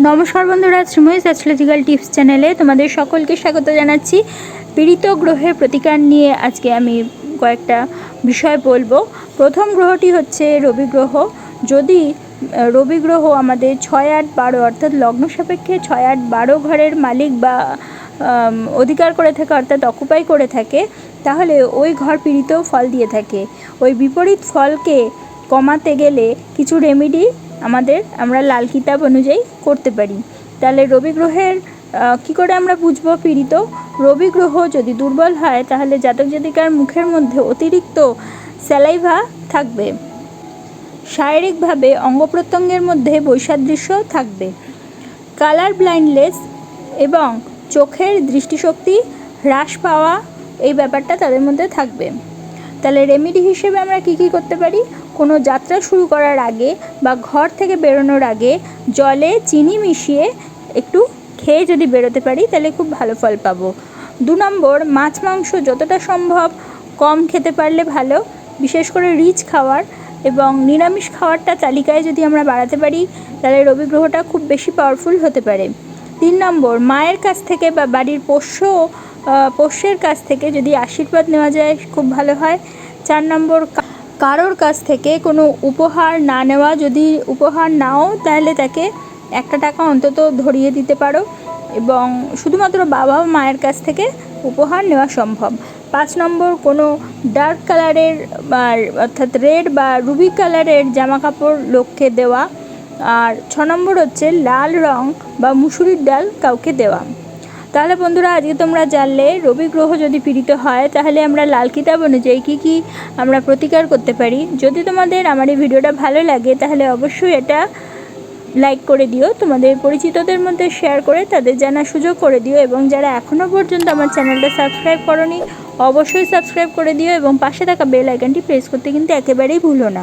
নমস্কার বন্ধুরা Sreemoyee astrological tips চ্যানেলে তোমাদের সকলকে স্বাগত জানাচ্ছি। পীড়িত গ্রহের প্রতিকার নিয়ে আজকে আমি কয়েকটা বিষয় বলব। প্রথম গ্রহটি হচ্ছে রবি গ্রহ। যদি রবি গ্রহ আমাদের ছয় আট বারো, অর্থাৎ লগ্ন সাপেক্ষে ছয় আট বারো ঘরের মালিক বা অধিকার করে থাকে, অর্থাৎ অকুপাই করে থাকে, তাহলে ওই ঘর পীড়িত ফল দিয়ে থাকে। ওই বিপরীত ফলকে কমাতে গেলে কিছু রেমেডি আমাদের আমরা লাল কিতাব অনুযায়ী করতে পারি। তাহলে রবি গ্রহের কি করে আমরা বুঝব পীড়িত? রবি গ্রহ যদি দুর্বল হয়, তাহলে জাতক জাতিকার মুখের মধ্যে অতিরিক্ত স্যালাইভা থাকবে। শারীরিকভাবে অঙ্গ প্রত্যঙ্গের মধ্যে বৈসাদৃশ্য থাকবে। কালার ব্লাইন্ডলেস এবং চোখের দৃষ্টিশক্তি হ্রাস পাওয়া এই ব্যাপারটা তাদের মধ্যে থাকবে। তাহলে রেমিডি হিসেবে আমরা কি কি করতে পারি? কোনো যাত্রা শুরু করার আগে বা ঘর থেকে বেরোনোর আগে জলে চিনি মিশিয়ে একটু খেয়ে যদি বেরোতে পারি, তাহলে খুব ভালো ফল পাবো। দু নম্বর, মাছ মাংস যতটা সম্ভব কম খেতে পারলে ভালো, বিশেষ করে রিচ খাওয়ার এবং নিরামিষ খাওয়ারটা তালিকায় যদি আমরা বাড়াতে পারি, তাহলে রবি গ্রহটা খুব বেশি পাওয়ারফুল হতে পারে। তিন নম্বর, মায়ের কাছ থেকে বা বাড়ির পোষ্য পোষ্যের কাছ থেকে যদি আশীর্বাদ নেওয়া যায়, খুব ভালো হয়। চার নম্বর কারোর কাছ থেকে কোনো উপহার না নেওয়া, যদি উপহার নাও, তাহলে তাকে একটা টাকা অন্তত ধরিয়ে দিতে পারো। এবং শুধুমাত্র বাবা মায়ের কাছ থেকে উপহার নেওয়া সম্ভব। পাঁচ নম্বর, কোনো ডার্ক কালারের বা অর্থাৎ রেড বা রুবি কালারের জামা কাপড় লোককে দেওয়া। আর ছ নম্বর হচ্ছে, লাল রং বা মুসুরির ডাল কাউকে দেওয়া। তাহলে বন্ধুরা, আজকে তোমরা জানলে রবি গ্রহ যদি পীড়িত হয়, তাহলে আমরা লাল কিতাব অনুযায়ী কী কী আমরা প্রতিকার করতে পারি। যদি তোমাদের আমার এই ভিডিওটা ভালো লাগে, তাহলে অবশ্যই এটা লাইক করে দিও। তোমাদের পরিচিতদের মধ্যে শেয়ার করে তাদের জানার সুযোগ করে দিও এবং যারা এখনও পর্যন্ত আমার চ্যানেলটা সাবস্ক্রাইব করনি, অবশ্যই সাবস্ক্রাইব করে দিও এবং পাশে থাকা বেল আইকনটি প্রেস করতে কিন্তু একেবারেই ভুলো না।